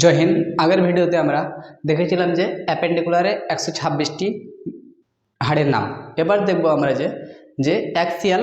জয় হিন্দ। আগের ভিডিওতে আমরা দেখেছিলাম যে অ্যাপেন্ডিকুলারে একশো ছাব্বিশটি হাড়ের নাম। এবার দেখব আমরা যে যে অ্যাক্সিয়াল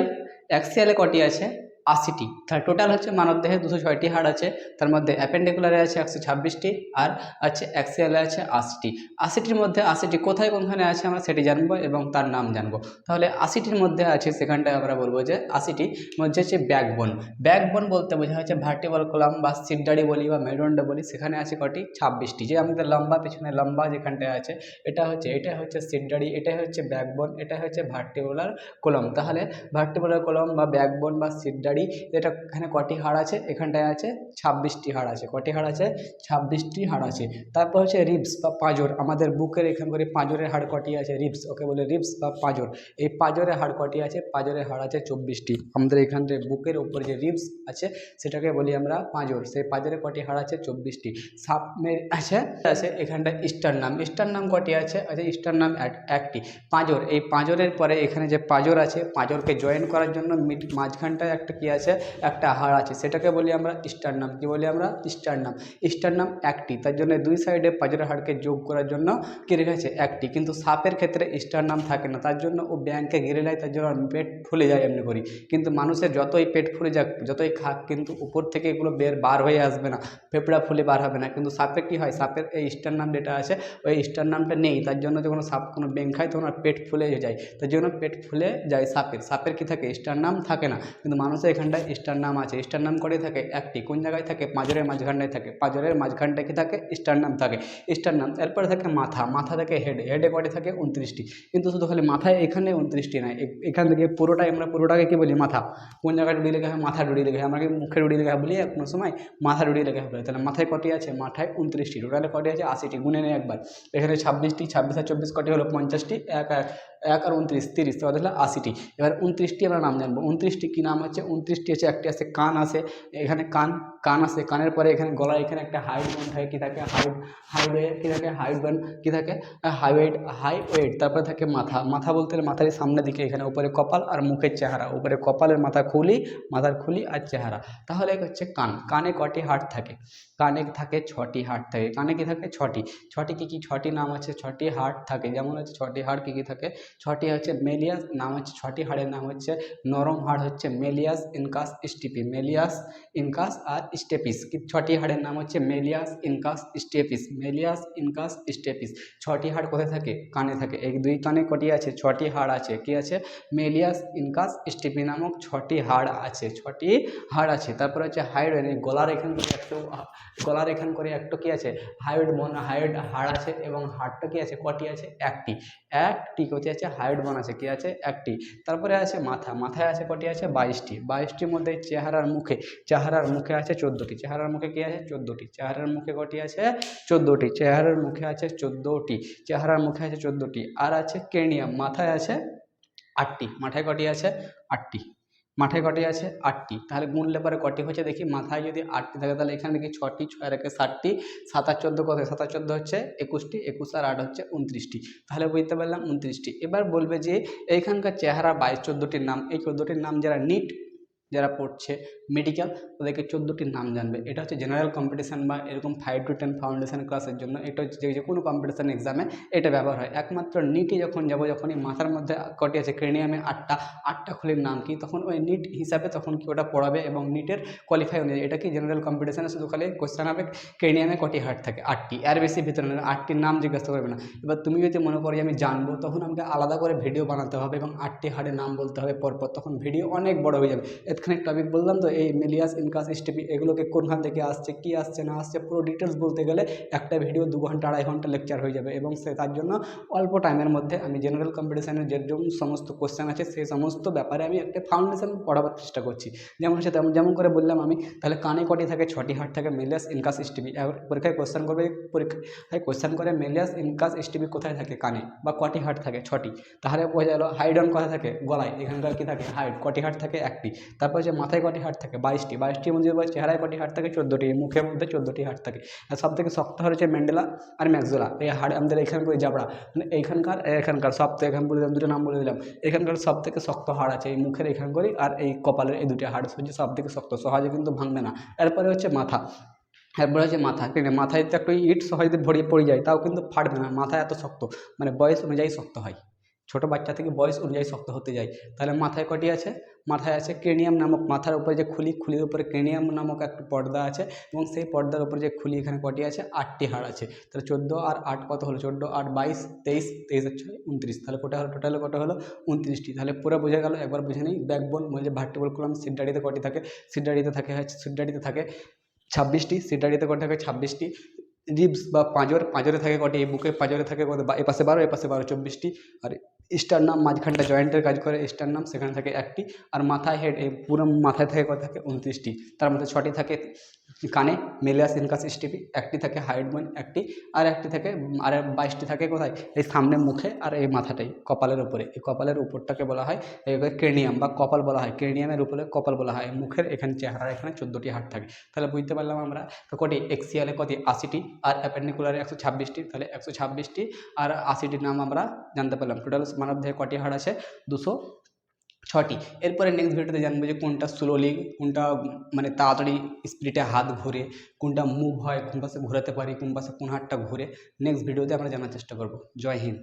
অ্যাক্সিয়ালে কটি আছে? আশিটি। তাহলে টোটাল হচ্ছে মানবদেহে দুশো ছয়টি হাড় আছে, তার মধ্যে অ্যাপেন্ডিকুলারে আছে একশো ছাব্বিশটি আর আছে অ্যাক্সিয়ালে আছে আশিটি। আশিটির মধ্যে আশিটি কোথায় কোনখানে আছে আমরা সেটি জানব এবং তার নাম জানব। তাহলে আশিটির মধ্যে আছে সেখানটায় আমরা বলব যে আশিটি মধ্যে হচ্ছে ব্যাকবোন ব্যাকবোন বলতে বোঝা হচ্ছে ভার্টিবল কলাম বা সিডারি বলি বা মেরুদণ্ড বলি, সেখানে আছে কটি? ছাব্বিশটি। যে আমাদের লম্বা, পেছনে লম্বা যেখানটায় আছে, এটা হচ্ছে এটা হচ্ছে সিডারি এটা হচ্ছে ব্যাকবোন এটা হচ্ছে ভার্টিবুলার কলম তাহলে ভার্টিবুলার কলম বা ব্যাকবোন বা সিডারি এটা এখানে কটি হাড় আছে, এখানটায় আছে ছাব্বিশটি হাড় আছে। কটি হাড় আছে? ছাব্বিশটি হাড় আছে। তারপর হচ্ছে রিবস বা পাঁজর। আমাদের বুকের এখান করে পাঁজরের হাড় কটি আছে? রিবস, ওকে বলে রিবস বা পাঁজর। এই পাঁজরের হাড় কটি আছে? পাঁজরের হাড় আছে চব্বিশটি। আমাদের এখান থেকে বুকের উপর যে রিবস আছে, সেটাকে বলি আমরা পাঁজর। সেই পাঁজরে কটি হাড় আছে? চব্বিশটি। সাপমের আছে আছে এখানটা ইস্টার নাম। ইস্টার নাম কটি আছে? আছে ইস্টার নাম এক- একটি। পাঁজর। এই পাঁজরের পরে এখানে যে পাঁজর আছে, পাঁজরকে জয়েন করার জন্য মিড, মাঝখানটায় একটা কি আছে, একটা হাড় আছে। সেটাকে বলি আমরা ইস্টার নাম কি বলি আমরা? ইস্টার নাম ইস্টার নাম একটি। তার জন্য দুই সাইডে পাঁজরের হাড়কে যোগ করার জন্য কি রেখেছে একটি। কিন্তু সাপের ক্ষেত্রে ইস্টার নাম থাকে না। তার জন্য ও ব্যাংকে ঘিরে নেয়, তার জন্য পেট ফুলে যায় এমনি করি। কিন্তু মানুষের যতই পেট ফুলে যাক, যতই খাক, কিন্তু উপর থেকে এগুলো বের বার হয়ে আসবে না। ফেফড়া ফুলে বার হবে না। কিন্তু সাপের কী হয়? সাপের এই স্টার নাম যেটা আছে, ওই স্টার নামটা নেই। তার জন্য যখন সাপ কোনো ব্যাং খায়, তখন পেট ফুলে যায়। তার জন্য পেট ফুলে যায় সাপের। সাপের কি থাকে? স্টার নাম থাকে না। কিন্তু মানুষের এখানটায় স্টার নাম আছে। স্টার নাম করে থাকে একটি। কোন জায়গায় থাকে? পাঁজরের মাঝখানটায় থাকে। পাঁজরের মাঝখানটায় কি থাকে? স্টার নাম থাকে। স্টার নাম, এরপরে থাকে মাথা। মাথা থেকে হেড হেডে কটে থাকে উনত্রিশটি। কিন্তু শুধু খালি মাথায় এখানে উনত্রিশটি এ- এখান থেকে পুরোটাই আমরা পুরোটাকে কী বলি? মাথা। কোন জায়গায় ডুড়ি লেখা হয়? মাথা ডুড়ি লেখা হয়। আমরা কি মুখে ডুড়ি লেখা বলি? কোনো সময় মাথা ডুড়ি লেখা হবে তাহলে মাথায় কটি আছে? মাথায় উনত্রিশটি। টোটালে কটি আছে? আশিটি। গুনে নেই একবার। এখানে ছাব্বিশটি, ছাব্বিশ আর চব্বিশ কটি হলো পঞ্চাশটি। এক এক আর উনত্রিশ, তিরিশ তো হলো আশিটি। এবার উনত্রিশটি আমরা নাম জানব। উনত্রিশটি কী নাম আছে উনত্রিশটি হচ্ছে একটি আছে কান আছে। এখানে কান কান আছে। কানের পরে এখানে গলায় এখানে একটা হাইট বোন থাকে। কী থাকে? হাইট হাইওয়ে কী থাকে? হাইট বোন কী থাকে? হাইওয়েট হাই ওয়েট তারপরে থাকে মাথা। মাথা বলতে গেলে মাথার সামনের দিকে, এখানে উপরে কপাল আর মুখের চেহারা। উপরে কপালের মাথা খুলি, মাথার খুলি আর চেহারা। তাহলে হচ্ছে কান। কানে কটি হাড় থাকে? কানে থাকে ছটি হাড় থাকে। কানে কি থাকে? ছটি। ছটি কী কী ছটি নাম আছে? ছটি হাড় থাকে। যেমন হচ্ছে ছটি হাড় কী কী থাকে? ছটি হচ্ছে মেলিয়াস, নাম হচ্ছে ছটি হাড়ের নাম হচ্ছে নরম হাড় হচ্ছে malleus, incus, stapes, malleus, incus আর স্টেপিস। ছটি হাড়ের নাম হচ্ছে malleus, incus, stapes. Malleus, incus, stapes. ছটি হাড় কোথায় থাকে? কানে থাকে। এই দুই কানে কটি আছে? ছটি হাড় আছে। কি আছে? মেলিয়াস, ইনকাস, স্টেপি নামক ছটি হাড় আছে। ছটি হাড় আছে। তারপরে হচ্ছে হাইড্রেন গলার এখান করে একটু, গলার এখান করে একটু কি আছে? হাইড বন হাইড হাড় আছে এবং হাড়টা কি আছে? কটি আছে? একটি। একটি কটি আছে হাইট বন আছে, কি আছে? একটি। তারপরে আছে মাথা। মাথায় আছে কটি আছে? বাইশটি। বাইশটির মধ্যে চেহারার মুখে চেহারার মুখে আছে চোদ্দোটি। চেহারার মুখে কি আছে? চোদ্দোটি। চেহারার মুখে কটি আছে? চোদ্দোটি। চেহারার মুখে আছে চোদ্দোটি। চেহারার মুখে আছে চোদ্দোটি। আর আছে কেনিয়া মাথায় আছে আটটি। মাথায় কটি আছে? আটটি। মাথায় কটি আছে আটটি। তাহলে গুনলে পরে কটি হচ্ছে দেখি? মাথায় যদি আটটি থাকে তাহলে এখানে দেখি ছটি, ছয় রেখে ষাটটি সাত আর চোদ্দ কত? সাত আর চোদ্দ হচ্ছে একুশটি, একুশ আর আট হচ্ছে উনত্রিশটি। তাহলে বুঝতে পারলাম উনত্রিশটি। এবার বলবে যে এইখানকার চেহারা বাইশ, চোদ্দোটির নাম। এই চোদ্দোটির নাম যারা নিট যারা পড়ছে মেডিকেল তাদেরকে চোদ্দোটির নাম জানবে। এটা হচ্ছে জেনারেল কম্পিটিশান বা এরকম ফাইভ টু টেন ফাউন্ডেশন ক্লাসের জন্য। এটা হচ্ছে যে কোনো কম্পিটিশান এক্সামে এটা ব্যবহার হয়। একমাত্র নিটে যখন যাব, যখনই মাথার মধ্যে কটি আছে ক্রেনিয়ামে আটটা আটটা খুলির নাম কি, তখন ওই নিট হিসাবে তখন কি ওটা পড়াবে এবং নিটের কোয়ালিফাই অনুযায়ী। এটা কি জেনারেল কম্পিটিশানে শুধু খালি কোয়েশ্চেন হবে ক্রেনিয়ামে কটি হার্ট থাকে? আটটি। এর বেশি ভিতরে না, আটটির নাম জিজ্ঞাসা করবে না। এবার তুমি যদি মনে করো আমি জানব, তখন আমাকে আলাদা করে ভিডিও বানাতে হবে এবং আটটি হাড়ের নাম বলতে হবে। পরপর তখন ভিডিও অনেক বড় হয়ে যাবে। এখানে টপিক বললাম তো, এই মেলিয়াস, ইনকাস স্টেপি এগুলোকে কোনখান থেকে আসছে, কি আসছে, না আসছে, পুরো ডিটেলস বলতে গেলে একটা ভিডিও দু ঘণ্টা, আড়াই ঘণ্টা লেকচার হয়ে যাবে এবং সে তার জন্য অল্প টাইমের মধ্যে আমি জেনারেল কম্পিটিশানের যে সমস্ত কোশ্চেন আছে, সেই সমস্ত ব্যাপারে আমি একটা ফাউন্ডেশন পড়াবার চেষ্টা করছি। যেমন হচ্ছে তেমন, যেমন করে বললাম আমি, তাহলে কানে কটি থাকে? ছটি হাট থাকে, মেলিয়াস, ইনকাস স্টিপি পরীক্ষায় কোশ্চেন করবে, পরীক্ষায় কোশ্চেন করে মেলিয়াস, ইনকাস স্টিপি কোথায় থাকে? কানে। বা কটি হাট থাকে? ছটি। তাহলে বোঝা গেলো হাইডন কোথায় থাকে? গলায়। এখানকার কি থাকে? হাইট কটি হাট থাকে? একটি। তারপর হচ্ছে মাথায় কটি হাট থাকে? বাইশটি। বাইশটির মধ্যে বলছে চেহারায় কটি হাট থাকে? চোদ্দোটি। মুখের মধ্যে চোদ্দোটি হাট থাকে। আর সব থেকে শক্ত হাড় হচ্ছে ম্যান্ডেলা আর ম্যাক্সোলা। এই হাড় আমাদের এখানে করে জাবড়া। মানে এইখানকার এখানকার সব থেকে এখানে বলে দিলাম, দুটো নাম বলে দিলাম। এখানকার সব থেকে শক্ত হাড় আছে এই মুখের এখান করি আর এই কপালের এই দুটি হাড় হচ্ছে সব থেকে শক্ত। সহজে কিন্তু ভাঙবে না। এরপরে হচ্ছে মাথা। এরপরে হচ্ছে মাথা। আছে? মাথায় তো একটু ইট সহজে ভরিয়ে পড়ে যায়, তাও কিন্তু ফাটবে না। মাথা এত শক্ত। মানে বয়স অনুযায়ী শক্ত হয়। ছোটো বাচ্চা থেকে বয়স অনুযায়ী শক্ত হতে যায়। তাহলে মাথায় কটি আছে? মাথায় আছে ক্রেনিয়াম নামক, মাথার উপরে যে খুলি, খুলির উপরে ক্রেনিয়াম নামক একটু পর্দা আছে এবং সেই পর্দার উপরে যে খুলি, এখানে কটি আছে? আটটি হাড় আছে। তাহলে চোদ্দ আর আট কত হলো? চোদ্দ, আট, বাইশ, তেইশ তেইশ আর ছয়, উনত্রিশ। তাহলে কোটা হলো? টোটাল কটা হলো? উনত্রিশটি। তাহলে পুরো বোঝা গেল, একবার বুঝে নিই। ব্যাকবোন মানে ভার্টিবল কলাম সিডারিতে কটি থাকে? সিডারিতে থাকে হচ্ছে সিডারিতে থাকে ছাব্বিশটি। সিডারিতে কটি থাকে? ছাব্বিশটি। রিবস বা পাঁজর, পাঁজরে থাকে কটি এই বুকে পাঁজরে থাকে কত? এপাশে বারো এপাশে বারো, চব্বিশটি। আর স্টারনাম মাঝখানটা জয়েন্টের কাজ করে স্টারনাম সেখানে থাকে একটি, আর মাথায় হেড, এই পুরো মাথায় থাকে কত থাকে উনত্রিশটি তার মধ্যে ছটি থাকে কানে, মেলিয়াস, ইনকাস, স্টিপি, একটি থাকে হাইড বোন, একটি, আর একটি থাকে, আর বাইশটি থাকে কোথায়? এই সামনে মুখে আর এই মাথাটাই, কপালের উপরে। এই কপালের উপরটাকে বলা হয় ক্রেনিয়াম বা কপাল বলা হয়। ক্রেনিয়ামের উপরে কপাল বলা হয়। মুখের এখানে চেহারার এখানে চোদ্দোটি হাট থাকে। তাহলে বুঝতে পারলাম আমরা কটি? এক্সিয়ালে কটি? আশিটি। আর অ্যাপেন্ডিকুলারে একশো ছাব্বিশটি। তাহলে একশো ছাব্বিশটি, আর আশিটির নাম আমরা জানতে পারলাম। টোটাল মানবদেহে কটি হাড় আছে? দুশো ছটি এরপরে নেক্সট ভিডিওতে জানব যে কোনটা স্লোলি কোনটা মানে তাড়াতাড়ি স্পিডে হাত ঘুরে, কোনটা মুভ হয়, কোন পাশে ঘোরাতে পারি, কোন পাশে কোন হাতটা ঘুরে। নেক্সট ভিডিওতে আমরা জানার চেষ্টা করব। জয় হিন্দ।